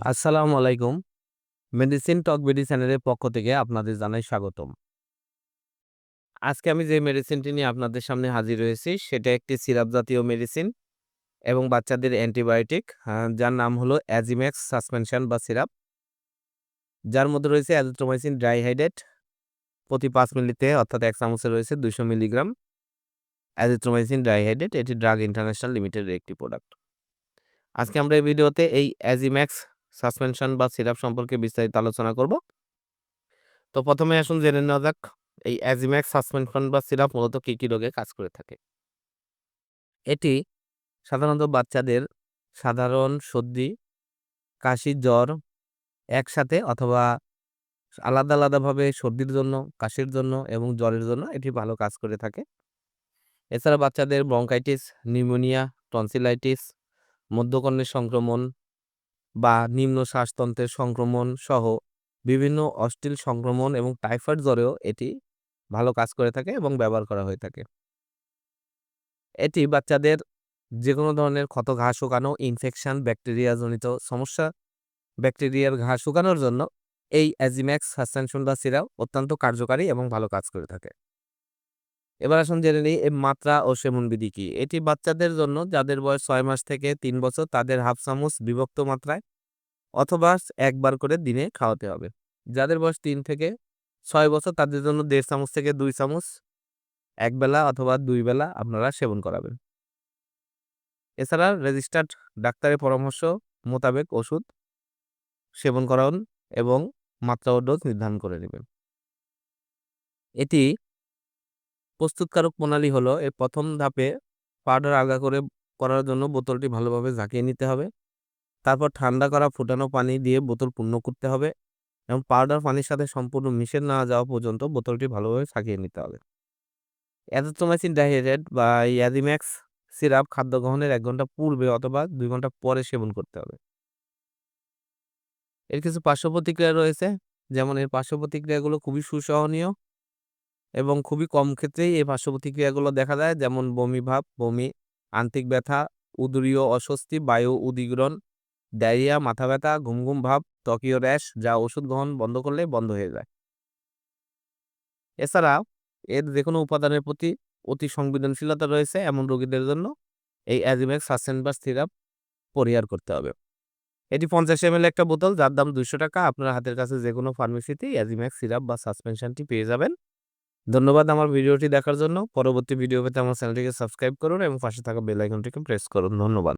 আসসালামু আলাইকুম। মেডিসিন টক বিডি চ্যানেলের পক্ষ থেকে আপনাদের জানাই স্বাগতম। আজকে আমি যে মেডিসিনটি নিয়ে আপনাদের সামনে হাজির হয়েছি, সেটা একটি সিরাপ জাতীয় মেডিসিন এবং বাচ্চাদের অ্যান্টিবায়োটিক যার নাম হলো অ্যাজিম্যাক্স সাসপেনশন বা সিরাপ যার মধ্যে রয়েছে অ্যাজিথ্রোমাইসিন ড্রাইহাইড্রেট প্রতি পাঁচ মিলিতে, অর্থাৎ এক চামচে রয়েছে দুশো মিলিগ্রাম। অ্যাজিথ্রোমাইসিন ড্রাইহাইড্রেট এটি ড্রাগ ইন্টারন্যাশনাল লিমিটেডের একটি প্রোডাক্ট আজকে আমরা এই ভিডিওতে এই অ্যাজিম্যাক্স সাসপেনশন বা সিরাপ সম্পর্কে বিস্তারিত আলোচনা করব। তো প্রথমে আসুন জেনে নেওয়া যাক, এই অ্যাজিম্যাক্স সাসপেনশন বা সিরাপ মূলত কী কী রোগে কাজ করে থাকে। এটি সাধারণত বাচ্চাদের সাধারণ সর্দি, কাশি, জ্বর একসাথে অথবা আলাদা আলাদাভাবে সর্দির জন্য, কাশির জন্য এবং জ্বরের জন্য এটি ভালো কাজ করে থাকে। এছাড়া বাচ্চাদের ব্রঙ্কাইটিস, নিউমোনিয়া, টনসিলাইটিস, মধ্যকর্ণের সংক্রমণ বা নিম্ন শ্বাসতন্ত্রের সংক্রমণ সহ বিভিন্ন অস্টিল সংক্রমণ এবং টাইফয়েড জ্বরেও এটি ভালো কাজ করে থাকে এবং ব্যবহার করা হয়ে থাকে। এটি বাচ্চাদের যে কোনো ধরনের ক্ষত, ঘা শুকানো ইনফেকশন ব্যাকটেরিয়াজনিত সমস্যা ব্যাকটেরিয়ার ঘা শুকানোর জন্য এই অ্যাজিম্যাক্স সাসপেনশন বা সিরাপ অত্যন্ত কার্যকারী এবং ভালো কাজ করে থাকে। এবার আসুন জেনে নিই এর মাত্রা ও সেবনবিধি কি। এটি বাচ্চাদের জন্য যাদের বয়স ছয় মাস থেকে তিন বছর, তাদের হাফ চামচ বিভক্ত মাত্রায় অথবা একবার করে দিনে খাওয়াতে হবে। যাদের বয়স তিন থেকে ছয় বছর, তাদের জন্য দেড় চামচ থেকে দুই চামচ, এক বেলা অথবা দুই বেলা আপনারা সেবন করাবেন। এছাড়া রেজিস্টার্ড ডাক্তারের পরামর্শ মোতাবেক ওষুধ সেবন করান এবং মাত্রা ও ডোজ নির্ধারণ করে নেবেন। এটি প্রস্তুতকারক প্রণালী হলো, এর প্রথম ধাপে পাউডার আলগা করে করার জন্য বোতলটি ভালোভাবে ঝাঁকিয়ে নিতে হবে। তারপর ঠান্ডা করা ফুটানো পানি দিয়ে বোতল পূর্ণ করতে হবে এবং পাউডার পানির সাথে সম্পূর্ণ মিশে না যাওয়া পর্যন্ত বোতলটি ভালোভাবে ছাকিয়ে নিতে হবে। অ্যাজিথ্রোমাইসিন ডাইহাইড্রেট বা অ্যাজিম্যাক্স সিরাপ খাদ্য গ্রহণের এক ঘণ্টা পূর্বে অথবা দুই ঘণ্টা পরে সেবন করতে হবে। এর কিছু পার্শ্ব প্রতিক্রিয়া রয়েছে, যেমন এর পার্শ্ব প্রতিক্রিয়াগুলো খুবই সুসহনীয় এবং খুবই কম ক্ষেত্রেই এই পার্শ্ব প্রতিক্রিয়াগুলো দেখা যায় যেমন বমি ভাব, বমি, আন্তিক ব্যথা, উদরীয় অস্বস্তি, বায়ু উদিগ্রহণ ডায়রিয়া, মাথা ব্যথা ঘুম ঘুম ভাব, ত্বকীয় র্যাশ যা ওষুধ গ্রহণ বন্ধ করলে বন্ধ হয়ে যায়। এছাড়া এর যে কোনো উপাদানের প্রতি অতি সংবেদনশীলতা রয়েছে এমন রোগীদের জন্য এই অ্যাজিমেক্স সাসেন বা সিরাপ পরিহার করতে হবে। এটি পঞ্চাশ এম একটা বোতল যার দাম দুশো টাকা। আপনার হাতের কাছে যে কোনো ফার্মেসিতেই অ্যাজিম্যাক্স সিরাপ বা সাসপেনশনটি পেয়ে যাবেন। ধন্যবাদ আমার ভিডিওটি দেখার জন্য। পরবর্তী ভিডিও পেতে আমার চ্যানেলটিকে সাবস্ক্রাইব করুন এবং পাশে থাকা বেল আইকনটিকে প্রেস করুন। ধন্যবাদ।